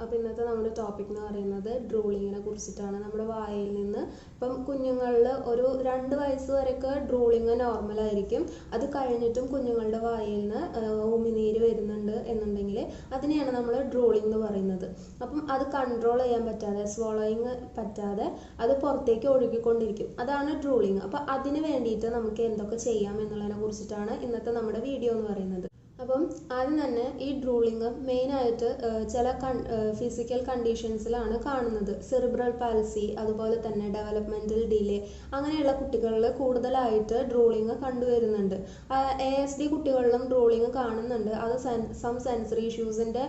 അപ്പോൾ ഇന്നത്തെ നമ്മുടെ ടോപ്പിക് എന്ന് പറയുന്നത് ഡ്രൂളിങ്ങിനെ കുറിച്ചിട്ടാണ്. നമ്മുടെ വായിൽ നിന്ന് ഇപ്പം കുഞ്ഞുങ്ങളിൽ ഒരു രണ്ട് വയസ്സ് വരെയൊക്കെ ഡ്രൂളിങ് നോർമലായിരിക്കും അത് കഴിഞ്ഞിട്ടും കുഞ്ഞുങ്ങളുടെ വായിൽ നിന്ന് ഉമിനീര് വരുന്നുണ്ട് എന്നുണ്ടെങ്കിൽ അതിനെയാണ് നമ്മൾ ഡ്രൂളിംഗ് എന്ന് പറയുന്നത്. അപ്പം അത് കൺട്രോൾ ചെയ്യാൻ പറ്റാതെ സ്വോളോയിങ് പറ്റാതെ അത് പുറത്തേക്ക് ഒഴുകിക്കൊണ്ടിരിക്കും. അതാണ് ഡ്രൂളിങ് അപ്പം അതിന് വേണ്ടിയിട്ട് നമുക്ക് എന്തൊക്കെ ചെയ്യാം എന്നുള്ളതിനെ കുറിച്ചിട്ടാണ് ഇന്നത്തെ നമ്മുടെ വീഡിയോ എന്ന് പറയുന്നത്. അപ്പം ആദ്യം തന്നെ ഈ ഡ്രൂളിങ് മെയിനായിട്ട് ചില കൺ ഫിസിക്കൽ കണ്ടീഷൻസിലാണ് കാണുന്നത്. സെറിബ്രൽ പാൽസി അതുപോലെ തന്നെ ഡെവലപ്മെന്റൽ ഡിലേ അങ്ങനെയുള്ള കുട്ടികളിൽ കൂടുതലായിട്ട് ഡ്രൂളിങ് കണ്ടുവരുന്നുണ്ട്. എ എസ് ഡി കുട്ടികളിലും ഡ്രൂളിങ് കാണുന്നുണ്ട്. അത് സം സെൻസറി ഇഷ്യൂസിന്റെ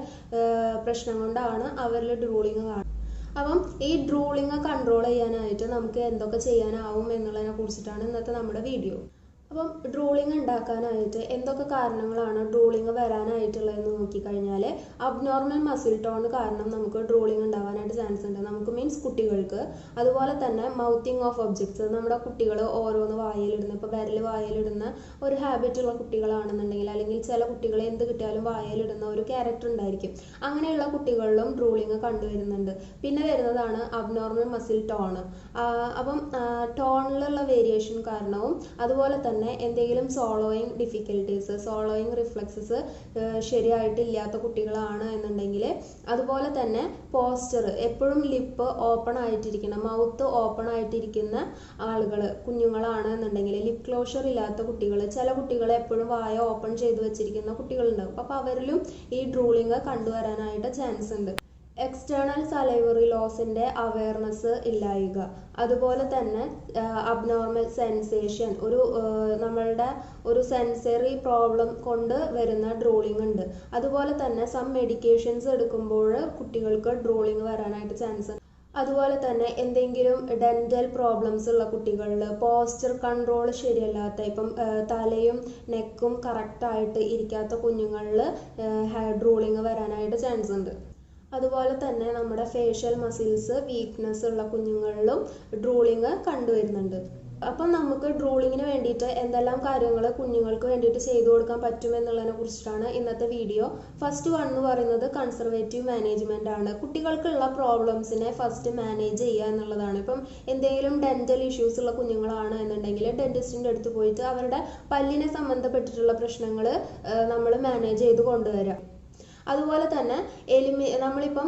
പ്രശ്നം കൊണ്ടാണ് അവരിൽ ഡ്രൂളിങ് കാണുന്നത്. അപ്പം ഈ ഡ്രൂളിങ് കൺട്രോൾ ചെയ്യാനായിട്ട് നമുക്ക് എന്തൊക്കെ ചെയ്യാനാവും എന്നുള്ളതിനെ കുറിച്ചിട്ടാണ് ഇന്നത്തെ നമ്മുടെ വീഡിയോ അപ്പം ഡ്രൂളിംഗ് ഉണ്ടാക്കാനായിട്ട് എന്തൊക്കെ കാരണങ്ങളാണ് ഡ്രൂളിംഗ് വരാനായിട്ടുള്ളതെന്ന് നോക്കിക്കഴിഞ്ഞാൽ അബ്നോർമൽ മസിൽ ടോൺ കാരണം നമുക്ക് ഡ്രൂളിംഗ് ഉണ്ടാവാനായിട്ട് ചാൻസ് ഉണ്ട്. നമുക്ക് മീൻസ് കുട്ടികൾക്ക്. അതുപോലെ തന്നെ മൗത്തിങ് ഓഫ് ഒബ്ജക്ട്സ് നമ്മുടെ കുട്ടികൾ ഓരോന്ന് വായയിലിടുന്ന ഇപ്പോൾ വിരൽ വായയിലിടുന്ന ഒരു ഹാബിറ്റുള്ള കുട്ടികളാണെന്നുണ്ടെങ്കിൽ അല്ലെങ്കിൽ ചില കുട്ടികൾ എന്ത് കിട്ടിയാലും വായയിലിടുന്ന ഒരു ക്യാരക്ടർ ഉണ്ടായിരിക്കും. അങ്ങനെയുള്ള കുട്ടികളിലും ഡ്രൂളിംഗ് കണ്ടുവരുന്നുണ്ട്. പിന്നെ വരുന്നതാണ് അബ്നോർമൽ മസിൽ ടോൺ അപ്പം ടോണിലുള്ള വേരിയേഷൻ കാരണവും അതുപോലെ തന്നെ തന്നെ എന്തെങ്കിലും സോളോയിങ് ഡിഫിക്കൽട്ടീസ് സോളോയിങ് റിഫ്ലക്സസ് ശരിയായിട്ടില്ലാത്ത കുട്ടികളാണ് എന്നുണ്ടെങ്കിൽ അതുപോലെ തന്നെ പോസ്റ്റർ എപ്പോഴും ലിപ്പ് ഓപ്പൺ ആയിട്ടിരിക്കണം മൗത്ത് ഓപ്പൺ ആയിട്ടിരിക്കുന്ന ആളുകൾ കുഞ്ഞുങ്ങളാണ് എന്നുണ്ടെങ്കിൽ ലിപ് ക്ലോഷർ ഇല്ലാത്ത കുട്ടികൾ ചില കുട്ടികൾ എപ്പോഴും വായ ഓപ്പൺ ചെയ്ത് വെച്ചിരിക്കുന്ന കുട്ടികളുണ്ടാവും. അപ്പോൾ അവരിലും ഈ ഡ്രൂളിങ് കണ്ടുവരാനായിട്ട് ചാൻസ് ഉണ്ട്. എക്സ്റ്റേണൽ സലൈവറി ലോസിന്റെ അവയർനെസ് ഇല്ലായ്ക. അതുപോലെ തന്നെ അബ്നോർമൽ സെൻസേഷൻ ഒരു നമ്മളുടെ ഒരു സെൻസറി പ്രോബ്ലം കൊണ്ട് വരുന്ന ഡ്രോളിംഗ് ഉണ്ട്. അതുപോലെ തന്നെ സം മെഡിക്കേഷൻസ് എടുക്കുമ്പോൾ കുട്ടികൾക്ക് ഡ്രോളിംഗ് വരാനായിട്ട് ചാൻസ് അതുപോലെ തന്നെ എന്തെങ്കിലും ഡെന്റൽ പ്രോബ്ലംസ് ഉള്ള കുട്ടികളിൽ പോസ്റ്റർ കൺട്രോൾ ശരിയല്ലാത്ത ഇപ്പം തലയും നെക്കും കറക്റ്റായിട്ട് ഇരിക്കാത്ത കുഞ്ഞുങ്ങളിൽ ഡ്രോളിങ് വരാനായിട്ട് ചാൻസ് ഉണ്ട്. അതുപോലെ തന്നെ നമ്മുടെ ഫേഷ്യൽ മസിൽസ് വീക്ക്നെസ് ഉള്ള കുഞ്ഞുങ്ങളിലും ഡ്രൂളിങ് കണ്ടുവരുന്നുണ്ട് അപ്പം നമുക്ക് ഡ്രൂളിങ്ങിന് വേണ്ടിയിട്ട് എന്തെല്ലാം കാര്യങ്ങൾ കുഞ്ഞുങ്ങൾക്ക് വേണ്ടിയിട്ട് ചെയ്തു കൊടുക്കാൻ പറ്റും എന്നുള്ളതിനെ കുറിച്ചിട്ടാണ് ഇന്നത്തെ വീഡിയോ ഫസ്റ്റ് വൺ എന്ന് പറയുന്നത് കൺസർവേറ്റീവ് മാനേജ്മെന്റ് ആണ്. കുട്ടികൾക്കുള്ള പ്രോബ്ലംസിനെ ഫസ്റ്റ് മാനേജ് ചെയ്യുക എന്നുള്ളതാണ്. ഇപ്പം എന്തെങ്കിലും ഡെന്റൽ ഇഷ്യൂസ് ഉള്ള കുഞ്ഞുങ്ങളാണ് എന്നുണ്ടെങ്കിൽ ഡെന്റിസ്റ്റിന്റെ അടുത്ത് പോയിട്ട് അവരുടെ പല്ലിനെ സംബന്ധപ്പെട്ടിട്ടുള്ള പ്രശ്നങ്ങൾ നമ്മൾ മാനേജ് ചെയ്ത് കൊണ്ടുവരാം. അതുപോലെ തന്നെ എലിമി നമ്മളിപ്പം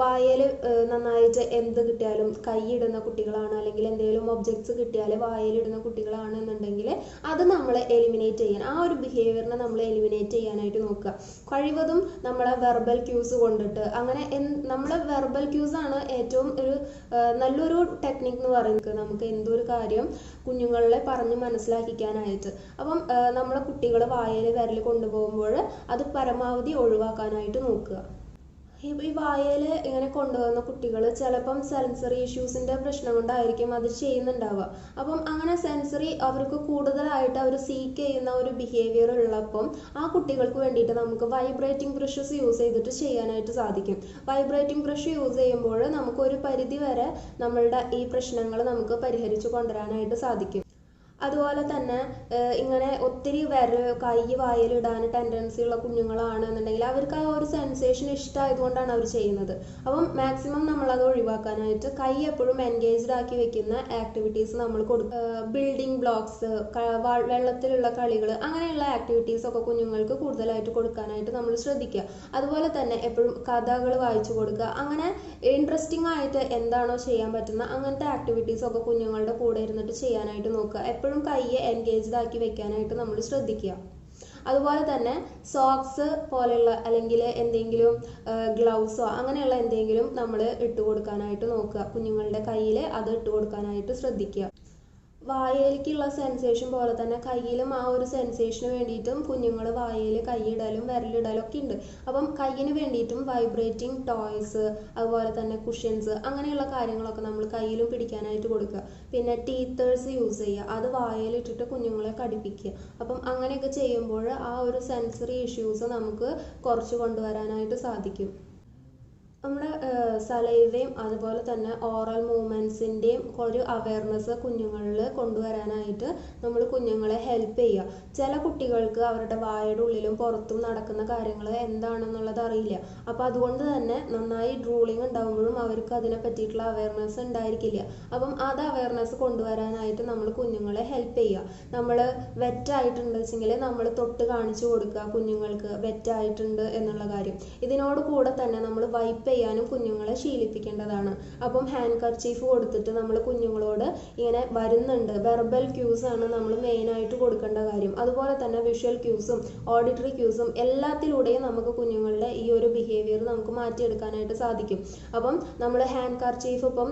വായയിൽ നന്നായിട്ട് എന്ത് കിട്ടിയാലും കൈയിടുന്ന കുട്ടികളാണ് അല്ലെങ്കിൽ എന്തെങ്കിലും ഒബ്ജക്ട്സ് കിട്ടിയാൽ കുട്ടികളാണ് എന്നുണ്ടെങ്കിൽ അത് നമ്മൾ എലിമിനേറ്റ് ചെയ്യണം ആ ഒരു ബിഹേവിയറിനെ നമ്മൾ എലിമിനേറ്റ് ചെയ്യാനായിട്ട് നോക്കുക. കഴിവതും നമ്മളെ വെർബൽ ക്യൂസ് കൊണ്ടിട്ട് അങ്ങനെ നമ്മൾ വെർബൽ ക്യൂസ് ആണ് ഏറ്റവും ഒരു നല്ലൊരു ടെക്നിക് എന്ന് പറയുന്നത്. നമുക്ക് എന്തൊരു കാര്യം കുഞ്ഞുങ്ങളെ പറഞ്ഞ് മനസ്സിലാക്കിക്കാനായിട്ട്. അപ്പം നമ്മളെ കുട്ടികളെ വായയിൽ വിരൽ കൊണ്ടുപോകുമ്പോൾ അത് പരമാവധി ഒഴിവാക്കാനായിട്ട് നോക്കുക. ഈ വായയിൽ ഇങ്ങനെ കൊണ്ടുവന്ന കുട്ടികൾ ചിലപ്പം സെൻസറി ഇഷ്യൂസിന്റെ പ്രശ്നം കൊണ്ടായിരിക്കും അത് ചെയ്യുന്നുണ്ടാവുക. അപ്പം അങ്ങനെ സെൻസറി അവർക്ക് കൂടുതലായിട്ട് അവർ സീക്ക് ചെയ്യുന്ന ഒരു ബിഹേവിയർ ഉള്ളപ്പം ആ കുട്ടികൾക്ക് വേണ്ടിയിട്ട് നമുക്ക് വൈബ്രേറ്റിംഗ് ബ്രഷസ് യൂസ് ചെയ്തിട്ട് ചെയ്യാനായിട്ട് സാധിക്കും. വൈബ്രേറ്റിംഗ് ബ്രഷ് യൂസ് ചെയ്യുമ്പോൾ നമുക്ക് ഒരു പരിധി വരെ നമ്മളുടെ ഈ പ്രശ്നങ്ങൾ നമുക്ക് പരിഹരിച്ചു കൊണ്ടുവരാനായിട്ട് സാധിക്കും. അതുപോലെ തന്നെ ഇങ്ങനെ ഒത്തിരി വിരൽ കൈ വായിലിടാൻ ടെൻഡൻസി ഉള്ള കുഞ്ഞുങ്ങളാണെന്നുണ്ടെങ്കിൽ അവർക്ക് ആ ഒരു സെൻസേഷൻ ഇഷ്ടമായതുകൊണ്ടാണ് അവർ ചെയ്യുന്നത്. അപ്പം മാക്സിമം നമ്മൾ അത് ഒഴിവാക്കാനായിട്ട് കൈ എപ്പോഴും എൻഗേജ്ഡ് ആക്കി വെക്കുന്ന ആക്ടിവിറ്റീസ് നമ്മൾ കൊടുക്കുക ബിൽഡിംഗ് ബ്ലോക്സ് വെള്ളത്തിലുള്ള കളികൾ അങ്ങനെയുള്ള ആക്ടിവിറ്റീസ് ഒക്കെ കുഞ്ഞുങ്ങൾക്ക് കൂടുതലായിട്ട് കൊടുക്കാനായിട്ട് നമ്മൾ ശ്രദ്ധിക്കുക. അതുപോലെ തന്നെ എപ്പോഴും കഥകൾ വായിച്ചു കൊടുക്കുക. അങ്ങനെ ഇൻട്രസ്റ്റിംഗ് ആയിട്ട് എന്താണോ ചെയ്യാൻ പറ്റുന്ന അങ്ങനത്തെ ആക്ടിവിറ്റീസ് ഒക്കെ കുഞ്ഞുങ്ങളുടെ കൂടെ ഇരുന്നിട്ട് ചെയ്യാനായിട്ട് നോക്കുക. എപ്പോഴും കയ്യെ എൻഗേജ്ഡ് ആക്കി വെക്കാനായിട്ട് നമ്മൾ ശ്രദ്ധിക്കുക. അതുപോലെ തന്നെ സോക്സ് പോലെയുള്ള അല്ലെങ്കിൽ എന്തെങ്കിലും ഗ്ലൗസോ അങ്ങനെയുള്ള എന്തെങ്കിലും നമ്മൾ ഇട്ട് കൊടുക്കാനായിട്ട് നോക്കുക. കുഞ്ഞുങ്ങളുടെ കയ്യിൽ അത് ഇട്ട് കൊടുക്കാനായിട്ട് ശ്രദ്ധിക്കുക. വായയിലേക്കുള്ള സെൻസേഷൻ പോലെ തന്നെ കയ്യിലും ആ ഒരു സെൻസേഷന് വേണ്ടിയിട്ടും കുഞ്ഞുങ്ങൾ വായയിൽ കൈയിടലും വിരലിടലും ഒക്കെ ഉണ്ട് അപ്പം കയ്യിന് വേണ്ടിയിട്ടും വൈബ്രേറ്റിംഗ് ടോയ്സ് അതുപോലെ തന്നെ കുഷ്യൻസ് അങ്ങനെയുള്ള കാര്യങ്ങളൊക്കെ നമ്മൾ കയ്യിലും പിടിക്കാനായിട്ട് കൊടുക്കുക. പിന്നെ ടീത്തേഴ്സ് യൂസ് ചെയ്യുക. അത് വായയിലിട്ടിട്ട് കുഞ്ഞുങ്ങളെ കടിപ്പിക്കുക. അപ്പം അങ്ങനെയൊക്കെ ചെയ്യുമ്പോൾ ആ ഒരു സെൻസറി ഇഷ്യൂസ് നമുക്ക് കുറച്ച് കൊണ്ടുവരാനായിട്ട് സാധിക്കും. നമ്മുടെ സലൈവയും അതുപോലെ തന്നെ ഓറൽ മൂവ്മെന്റ്സിന്റെയും ഒരു അവയർനെസ് കുഞ്ഞുങ്ങളിൽ കൊണ്ടുവരാനായിട്ട് നമ്മൾ കുഞ്ഞുങ്ങളെ ഹെൽപ്പ് ചെയ്യുക. ചില കുട്ടികൾക്ക് അവരുടെ വായുടെ ഉള്ളിലും പുറത്തും നടക്കുന്ന കാര്യങ്ങൾ എന്താണെന്നുള്ളത് അറിയില്ല. അപ്പോൾ അതുകൊണ്ട് തന്നെ നന്നായി ഡ്രൂളിങ് ഉണ്ടാകുമ്പോഴും അവർക്ക് അതിനെ പറ്റിയിട്ടുള്ള അവയർനെസ് ഉണ്ടായിരിക്കില്ല. അപ്പം അത് അവയർനെസ് കൊണ്ടുവരാനായിട്ട് നമ്മൾ കുഞ്ഞുങ്ങളെ ഹെൽപ്പ് ചെയ്യുക. നമ്മൾ വെറ്റായിട്ടുണ്ട് വെച്ചെങ്കിൽ നമ്മൾ തൊട്ട് കാണിച്ചു കൊടുക്കുക കുഞ്ഞുങ്ങൾക്ക് വെറ്റായിട്ടുണ്ട് എന്നുള്ള കാര്യം. ഇതിനോട് കൂടെ തന്നെ നമ്മൾ വൈപ്പ് ചെയ്യാനും കുഞ്ഞുങ്ങളെ ശീലിപ്പിക്കേണ്ടതാണ്. അപ്പം ഹാൻഡ് കർച്ചീഫ് കൊടുത്തിട്ട് നമ്മൾ കുഞ്ഞുങ്ങളോട് ഇങ്ങനെ വരുന്നുണ്ട്. വെർബൽ ക്യൂസ് ആണ് നമ്മൾ മെയിനായിട്ട് കൊടുക്കേണ്ട കാര്യം. അതുപോലെ തന്നെ വിഷ്വൽ ക്യൂസും ഓഡിറ്ററി ക്യൂസും എല്ലാത്തിലൂടെയും നമുക്ക് കുഞ്ഞുങ്ങളുടെ ഈ ഒരു ബിഹേവിയർ നമുക്ക് മാറ്റിയെടുക്കാനായിട്ട് സാധിക്കും. അപ്പം നമ്മൾ ഹാൻഡ് കർച്ചീഫ് ഇപ്പം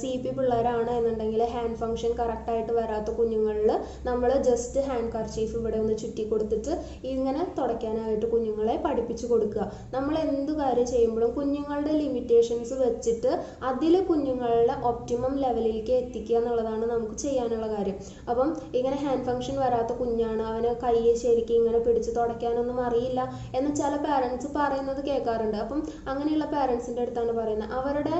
സി പി പിള്ളേരാണ് എന്നുണ്ടെങ്കിൽ ഹാൻഡ് ഫംഗ്ഷൻ കറക്റ്റായിട്ട് വരാത്ത കുഞ്ഞുങ്ങളിൽ നമ്മൾ ജസ്റ്റ് ഹാൻഡ് കർച്ചീഫ് ഇവിടെ ഒന്ന് ചുറ്റി കൊടുത്തിട്ട് ഇങ്ങനെ തുടയ്ക്കാനായിട്ട് കുഞ്ഞുങ്ങളെ പഠിപ്പിച്ചു കൊടുക്കുക. നമ്മൾ എന്ത് കാര്യം ചെയ്യുമ്പോഴും കുഞ്ഞുങ്ങളുടെ ലിമിറ്റേഷൻസ് വെച്ചിട്ട് അതിൽ കുഞ്ഞുങ്ങളുടെ ഒപ്റ്റിമം ലെവലിലേക്ക് എത്തിക്കുക എന്നുള്ളതാണ് നമുക്ക് ചെയ്യാനുള്ള കാര്യം. അപ്പം ഇങ്ങനെ ഹാൻഡ് ഫങ്ഷൻ വരാത്ത കുഞ്ഞാണ് അവന് കൈ ശരിക്കും ഇങ്ങനെ പിടിച്ച് തുടയ്ക്കാനൊന്നും അറിയില്ല എന്ന് ചില പാരൻസ് പറയുന്നത് കേൾക്കാറുണ്ട്. അപ്പം അങ്ങനെയുള്ള പാരൻസിന്റെ അടുത്താണ് പറയുന്നത്. അവരുടെ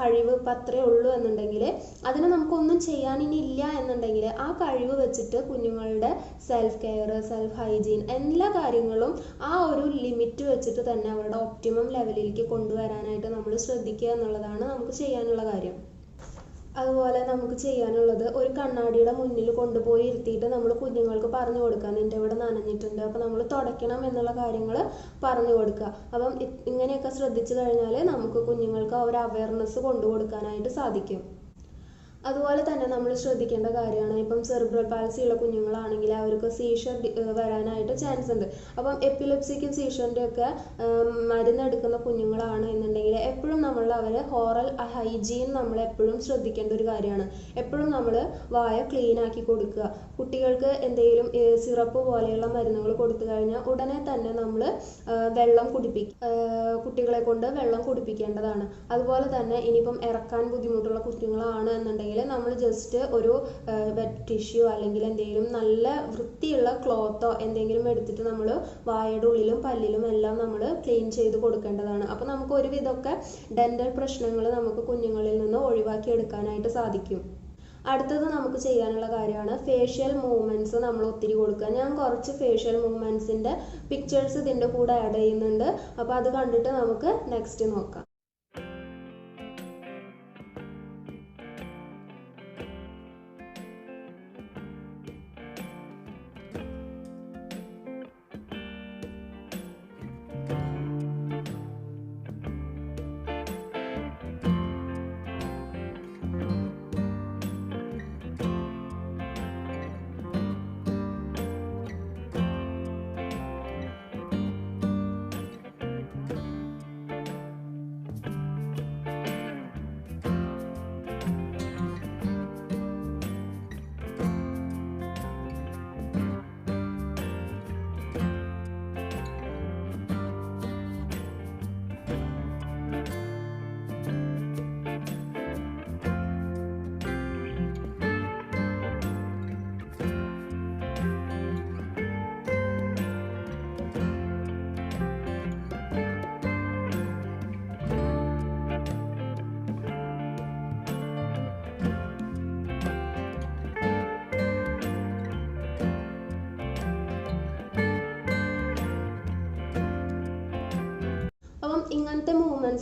കഴിവ് ഇപ്പം അത്രേ ഉള്ളൂ എന്നുണ്ടെങ്കിൽ അതിന് നമുക്കൊന്നും ചെയ്യാൻ ഇല്ല എന്നുണ്ടെങ്കിൽ ആ കഴിവ് വെച്ചിട്ട് കുഞ്ഞുങ്ങളുടെ സെൽഫ് കെയർ സെൽഫ് ഹൈജീൻ എല്ലാ കാര്യങ്ങളും ആ ഒരു ലിമിറ്റ് വെച്ചിട്ട് തന്നെ അവരുടെ ഒപ്റ്റിമം ലെവലിലേക്ക് കൊണ്ടുവരാനായിട്ട് നമ്മൾ ശ്രദ്ധിക്കുക എന്നുള്ളതാണ് നമുക്ക് ചെയ്യാനുള്ള കാര്യം. അതുപോലെ നമുക്ക് ചെയ്യാനുള്ളത് ഒരു കണ്ണാടിയുടെ മുന്നിൽ കൊണ്ടുപോയി ഇരുത്തിയിട്ട് നമ്മൾ കുഞ്ഞുങ്ങൾക്ക് പറഞ്ഞു കൊടുക്കുക. നിന്റെ ഇവിടെ നനഞ്ഞിട്ടുണ്ട്. അപ്പോൾ നമ്മൾ തുടയ്ക്കണം എന്നുള്ള കാര്യങ്ങൾ പറഞ്ഞു കൊടുക്കുക. അപ്പം ഇങ്ങനെയൊക്കെ ശ്രദ്ധിച്ചു കഴിഞ്ഞാൽ നമുക്ക് കുഞ്ഞുങ്ങൾക്ക് ആ ഒരു അവയർനെസ് കൊണ്ടു കൊടുക്കാനായിട്ട് സാധിക്കും. അതുപോലെ തന്നെ നമ്മൾ ശ്രദ്ധിക്കേണ്ട കാര്യമാണ്. ഇപ്പം സെർബ്രൽ പാൽസി ഉള്ള കുഞ്ഞുങ്ങളാണെങ്കിൽ അവർക്ക് സീഷർ വരാനായിട്ട് ചാൻസ് ഉണ്ട്. അപ്പം എപ്പിലെപ്സിക്കും സീഷറിന്റെ ഒക്കെ മരുന്ന് എടുക്കുന്ന കുഞ്ഞുങ്ങളാണ് എന്നുണ്ടെങ്കിൽ എപ്പോഴും നമ്മൾ അവരെ ഹോറൽ ഹൈജീൻ നമ്മൾ എപ്പോഴും ശ്രദ്ധിക്കേണ്ട ഒരു കാര്യമാണ്. എപ്പോഴും നമ്മൾ വായ ക്ലീൻ ആക്കി കൊടുക്കുക. കുട്ടികൾക്ക് എന്തെങ്കിലും സിറപ്പ് പോലെയുള്ള മരുന്നുകൾ കൊടുത്തു കഴിഞ്ഞാൽ ഉടനെ തന്നെ നമ്മൾ വെള്ളം കുടിപ്പിക്കുക കുട്ടികളെ കൊണ്ട് വെള്ളം കുടിപ്പിക്കേണ്ടതാണ്. അതുപോലെ തന്നെ ഇനിയിപ്പം ഇറക്കാൻ ബുദ്ധിമുട്ടുള്ള കുഞ്ഞുങ്ങളാണ് എന്നുണ്ടെങ്കിൽ നമ്മൾ ജസ്റ്റ് ഒരു വെറ്റ് ടിഷ്യൂ അല്ലെങ്കിൽ എന്തെങ്കിലും നല്ല വൃത്തിയുള്ള ക്ലോത്തോ എന്തെങ്കിലും എടുത്തിട്ട് നമ്മൾ വായയുടെ ഉള്ളിലും പല്ലിലും എല്ലാം നമ്മൾ ക്ലീൻ ചെയ്ത് കൊടുക്കേണ്ടതാണ്. അപ്പോൾ നമുക്ക് ഒരുവിധമൊക്കെ ഡെന്റൽ പ്രശ്നങ്ങൾ നമുക്ക് കുഞ്ഞുങ്ങളിൽ നിന്ന് ഒഴിവാക്കി എടുക്കാനായിട്ട് സാധിക്കും. അടുത്തത് നമുക്ക് ചെയ്യാനുള്ള കാര്യമാണ് ഫേഷ്യൽ മൂവ്മെന്റ്സ് നമ്മൾ ഒത്തിരി കൊടുക്കുക. ഞാൻ കുറച്ച് ഫേഷ്യൽ മൂവ്മെന്റ്സിന്റെ പിക്ചേഴ്സ് ഇതിന്റെ കൂടെ ആഡ് ചെയ്യുന്നുണ്ട്. അപ്പോൾ അത് കണ്ടിട്ട് നമുക്ക് നെക്സ്റ്റ് നോക്കാം.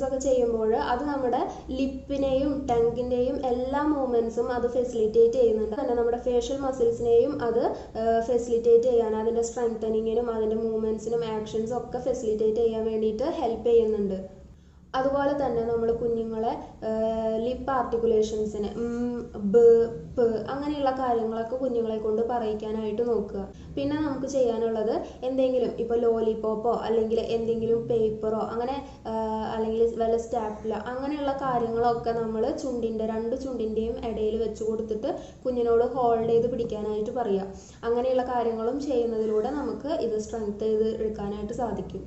ഒക്കെ ചെയ്യുമ്പോൾ അത് നമ്മുടെ ലിപ്പിനെയും ടങ്കിന്റെയും എല്ലാ മൂവ്മെന്റ്സും അത് ഫെസിലിറ്റേറ്റ് ചെയ്യുന്നുണ്ട്. തന്നെ നമ്മുടെ ഫേഷ്യൽ മസിൽസിനെയും അത് ഫെസിലിറ്റേറ്റ് ചെയ്യാൻ അതിന്റെ സ്ട്രെങ്തനിങ്ങിനും അതിന്റെ മൂവ്മെന്റ്സിനും ആക്ഷൻസും ഒക്കെ ഫെസിലിറ്റേറ്റ് ചെയ്യാൻ വേണ്ടിയിട്ട് ഹെൽപ്പ് ചെയ്യുന്നുണ്ട്. അതുപോലെ തന്നെ നമ്മൾ കുഞ്ഞുങ്ങളെ ലിപ്പ് ആർട്ടിക്കുലേഷൻസിന് ബ് പ് അങ്ങനെയുള്ള കാര്യങ്ങളൊക്കെ കുഞ്ഞുങ്ങളെ കൊണ്ട് പറയിക്കാനായിട്ട് നോക്കുക. പിന്നെ നമുക്ക് ചെയ്യാനുള്ളത് എന്തെങ്കിലും ഇപ്പോൾ ലോലിപോപ്പോ അല്ലെങ്കിൽ എന്തെങ്കിലും പേപ്പറോ അങ്ങനെ അല്ലെങ്കിൽ വല്ല സ്റ്റാപ്ല അങ്ങനെയുള്ള കാര്യങ്ങളൊക്കെ നമ്മൾ ചുണ്ടിന്റെ രണ്ട് ചുണ്ടിന്റെയും ഇടയിൽ വെച്ച് കൊടുത്തിട്ട് കുഞ്ഞിനോട് ഹോൾഡ് ചെയ്ത് പിടിക്കാനായിട്ട് പറയുക അങ്ങനെയുള്ള കാര്യങ്ങളും ചെയ്യുന്നതിലൂടെ നമുക്ക് ഇത് സ്ട്രെങ്ത് ചെയ്ത് എടുക്കാനായിട്ട് സാധിക്കും.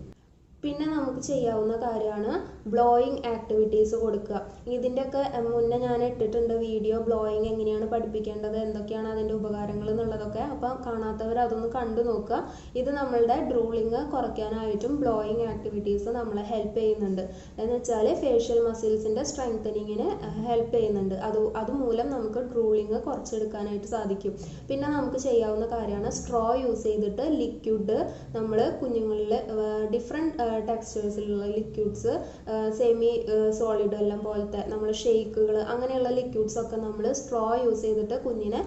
പിന്നെ നമുക്ക് ചെയ്യാവുന്ന കാര്യമാണ് ബ്ലോയിങ് ആക്ടിവിറ്റീസ് കൊടുക്കുക. ഇതിന്റെയൊക്കെ മുന്നേ ഞാൻ ഇട്ടിട്ടുണ്ട് വീഡിയോ ബ്ലോയിങ് എങ്ങനെയാണ് പഠിപ്പിക്കേണ്ടത് എന്തൊക്കെയാണ് അതിന്റെ ഉപകാരങ്ങൾ എന്നുള്ളതൊക്കെ. അപ്പോൾ കാണാത്തവർ അതൊന്ന് കണ്ടു നോക്കുക. ഇത് നമ്മളുടെ ഡ്രൂളിങ് കുറയ്ക്കാനായിട്ടും ബ്ലോയിങ് ആക്ടിവിറ്റീസ് നമ്മളെ ഹെൽപ്പ് ചെയ്യുന്നുണ്ട്. എന്ന് വെച്ചാൽ ഫേഷ്യൽ മസിൽസിന്റെ സ്ട്രെങ്തനിങ്ങിന് ഹെൽപ്പ് ചെയ്യുന്നുണ്ട്. അത് അതുമൂലം നമുക്ക് ഡ്രൂളിങ് കുറച്ചെടുക്കാനായിട്ട് സാധിക്കും. പിന്നെ നമുക്ക് ചെയ്യാവുന്ന കാര്യമാണ് സ്ട്രോ യൂസ് ചെയ്തിട്ട് ലിക്വിഡ് നമ്മൾ കുഞ്ഞുങ്ങളിൽ ഡിഫറെന്റ് ടെക്സ്റ്റേഴ്സിലുള്ള ലിക്വിഡ്സ് സെമി സോളിഡ് എല്ലാം പോലത്തെ നമ്മൾ ഷെയ്ക്കുകൾ അങ്ങനെയുള്ള ലിക്വിഡ്സ് ഒക്കെ നമ്മൾ സ്ട്രോ യൂസ് ചെയ്തിട്ട് കുഞ്ഞിനെ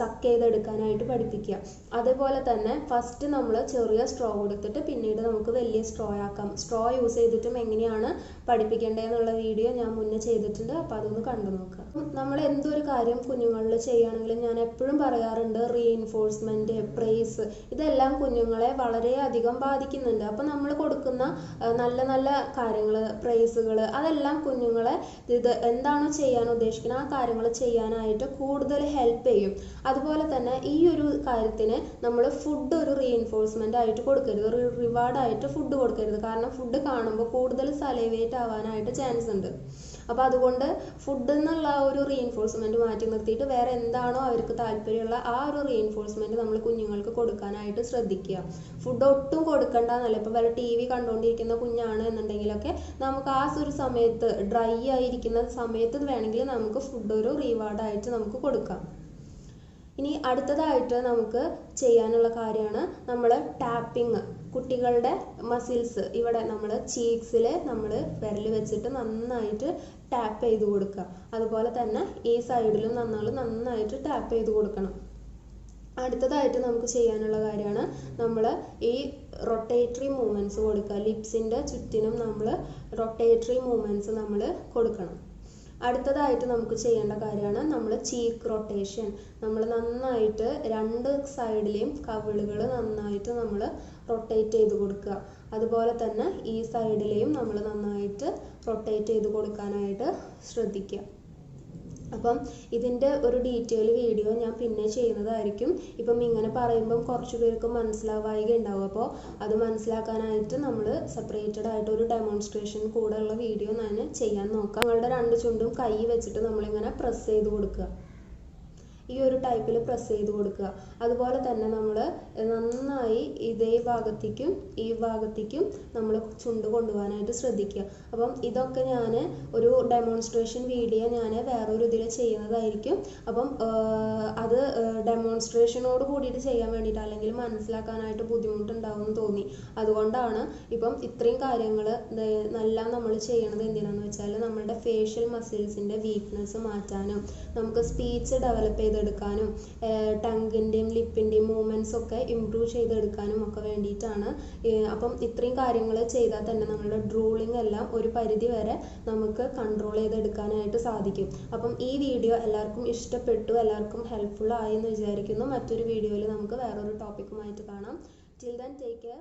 സക്ക് ചെയ്തെടുക്കാനായിട്ട് പഠിപ്പിക്കുക. അതേപോലെ തന്നെ ഫസ്റ്റ് നമ്മൾ ചെറിയ സ്ട്രോ കൊടുത്തിട്ട് പിന്നീട് നമുക്ക് വലിയ സ്ട്രോ ആക്കാം. സ്ട്രോ യൂസ് ചെയ്തിട്ടും എങ്ങനെയാണ് പഠിപ്പിക്കേണ്ടതെന്നുള്ള വീഡിയോ ഞാൻ മുന്നേ ചെയ്തിട്ടുണ്ട്. അപ്പോൾ അതൊന്ന് കണ്ടു നോക്കുക. നമ്മൾ എന്തൊരു കാര്യം കുഞ്ഞുങ്ങളിൽ ചെയ്യുകയാണെങ്കിലും ഞാൻ എപ്പോഴും പറയാറുണ്ട് റീഇൻഫോഴ്സ്മെന്റ് പ്രൈസ് ഇതെല്ലാം കുഞ്ഞുങ്ങളെ വളരെയധികം ബാധിക്കുന്നുണ്ട്. അപ്പോൾ നമ്മൾ കൊടുക്കുന്ന നല്ല നല്ല കാര്യങ്ങൾ പ്രൈസുകൾ അതെല്ലാം കുഞ്ഞുങ്ങളെ ഇത് എന്താണോ ചെയ്യാൻ ഉദ്ദേശിക്കുന്നത് ആ കാര്യങ്ങൾ ചെയ്യാനായിട്ട് കൂടുതൽ ഹെൽപ്പ് ചെയ്യും. അതുപോലെ തന്നെ ഈ ഒരു കാര്യത്തിന് നമ്മൾ ഫുഡ് ഒരു റീഎൻഫോഴ്സ്മെന്റ് ആയിട്ട് കൊടുക്കരുത്. ഒരു റിവാർഡായിട്ട് ഫുഡ് കൊടുക്കരുത്. കാരണം ഫുഡ് കാണുമ്പോൾ കൂടുതൽ സലൈവേറ്റ് ആവാനായിട്ട് ചാൻസ് ഉണ്ട്. അപ്പോൾ അതുകൊണ്ട് ഫുഡ് എന്നുള്ള ആ ഒരു റീഇൻഫോഴ്സ്മെന്റ് മാറ്റി നിർത്തിയിട്ട് വേറെ എന്താണോ അവർക്ക് താല്പര്യമുള്ള ആ ഒരു റീഇൻഫോഴ്സ്മെന്റ് നമ്മൾ കുഞ്ഞുങ്ങൾക്ക് കൊടുക്കാനായിട്ട് ശ്രദ്ധിക്കുക. ഫുഡ് ഒട്ടും കൊടുക്കണ്ട എന്നല്ല ഇപ്പോൾ വല്ല ടി വി കണ്ടുകൊണ്ടിരിക്കുന്ന കുഞ്ഞാണ് എന്നുണ്ടെങ്കിലൊക്കെ നമുക്ക് ആ ഒരു സമയത്ത് ഡ്രൈ ആയിരിക്കുന്ന സമയത്ത് വേണമെങ്കിൽ നമുക്ക് ഫുഡ് ഒരു റിവാർഡായിട്ട് നമുക്ക് കൊടുക്കാം. ഇനി അടുത്തതായിട്ട് നമുക്ക് ചെയ്യാനുള്ള കാര്യമാണ് നമ്മൾ ടാപ്പിംഗ് കുട്ടികളുടെ മസിൽസ് ഇവിടെ നമ്മൾ ചീക്സിൽ നമ്മൾ വിരൽ വെച്ചിട്ട് നന്നായിട്ട് ടാപ്പ് ചെയ്ത് കൊടുക്കുക. അതുപോലെ തന്നെ ഈ സൈഡിലും നന്നാൾ നന്നായിട്ട് ടാപ്പ് ചെയ്ത് കൊടുക്കണം. അടുത്തതായിട്ട് നമുക്ക് ചെയ്യാനുള്ള കാര്യമാണ് നമ്മൾ ഈ റൊട്ടേറ്ററി മൂവ്മെന്റ്സ് കൊടുക്കുക. ലിപ്സിന്റെ ചുറ്റിനും നമ്മൾ റൊട്ടേറ്ററി മൂവ്മെന്റ്സ് നമ്മൾ കൊടുക്കണം. അടുത്തതായിട്ട് നമുക്ക് ചെയ്യേണ്ട കാര്യമാണ് നമ്മൾ ചീക്ക് റൊട്ടേഷൻ നമ്മൾ നന്നായിട്ട് രണ്ട് സൈഡിലെയും കവിളുകൾ നന്നായിട്ട് നമ്മൾ റൊട്ടേറ്റ് ചെയ്ത് കൊടുക്കുക. അതുപോലെ തന്നെ ഈ സൈഡിലെയും നമ്മൾ നന്നായിട്ട് റൊട്ടേറ്റ് ചെയ്ത് കൊടുക്കാനായിട്ട് ശ്രദ്ധിക്കുക. അപ്പം ഇതിന്റെ ഒരു ഡീറ്റെയിൽ വീഡിയോ ഞാൻ പിന്നെ ചെയ്യുന്നതായിരിക്കും. ഇപ്പം ഇങ്ങനെ പറയുമ്പം കുറച്ച് പേർക്ക് മനസ്സിലാവായിക ഉണ്ടാവും. അപ്പോൾ അത് മനസ്സിലാക്കാനായിട്ട് നമ്മൾ സെപ്പറേറ്റഡ് ആയിട്ട് ഒരു ഡെമോൺസ്ട്രേഷൻ കൂടെ ഉള്ള വീഡിയോ ഞാൻ ചെയ്യാൻ നോക്കാം. നിങ്ങളുടെ രണ്ട് ചുണ്ടും കൈ വെച്ചിട്ട് നമ്മളിങ്ങനെ പ്രസ് ചെയ്ത് കൊടുക്കുക. ഈ ഒരു ടൈപ്പിൽ പ്രസ് ചെയ്ത് കൊടുക്കുക. അതുപോലെ തന്നെ നമ്മൾ നന്നായി ഇതേ ഭാഗത്തേക്കും ഈ ഭാഗത്തേക്കും നമ്മൾ ചുണ്ട് കൊണ്ടുപോകാനായിട്ട് ശ്രദ്ധിക്കുക. അപ്പം ഇതൊക്കെ ഞാൻ ഒരു ഡെമോൺസ്ട്രേഷൻ വീഡിയോ ഞാൻ വേറൊരു ഇതിൽ ചെയ്യുന്നതായിരിക്കും. അപ്പം അത് ഡെമോൺസ്ട്രേഷനോട് കൂടിയിട്ട് ചെയ്യാൻ വേണ്ടിയിട്ട് അല്ലെങ്കിൽ മനസ്സിലാക്കാനായിട്ട് ബുദ്ധിമുട്ടുണ്ടാവും എന്ന് തോന്നി. അതുകൊണ്ടാണ് ഇപ്പം ഇത്രയും കാര്യങ്ങൾ നല്ല നമ്മൾ ചെയ്യണത് എന്തിനാണെന്ന് വെച്ചാൽ നമ്മുടെ ഫേഷ്യൽ മസിൽസിന്റെ വീക്ക്നെസ് മാറ്റാനും നമുക്ക് സ്പീച്ച് ഡെവലപ്പ് ചെയ്തെടുക്കാനും ടങ്കിന്റെയും ലിപ്പിന്റെയും മൂവ്മെന്റ്സ് ഒക്കെ ഇമ്പ്രൂവ് ചെയ്തെടുക്കാനും ഒക്കെ വേണ്ടിയിട്ടാണ്. അപ്പം ഇത്രയും കാര്യങ്ങൾ ചെയ്താൽ തന്നെ നമ്മുടെ ഡ്രൂളിംഗ് എല്ലാം ഒരു പരിധി വരെ നമുക്ക് കൺട്രോൾ ചെയ്തെടുക്കാനായിട്ട് സാധിക്കും. അപ്പം ഈ വീഡിയോ എല്ലാവർക്കും ഇഷ്ടപ്പെട്ടു എല്ലാവർക്കും ഹെൽപ്ഫുൾ ആയി എന്ന് വിചാരിക്കുന്നു. മറ്റൊരു വീഡിയോയിൽ നമുക്ക് വേറൊരു ടോപ്പിക്കുമായിട്ട് കാണാം. Till then take care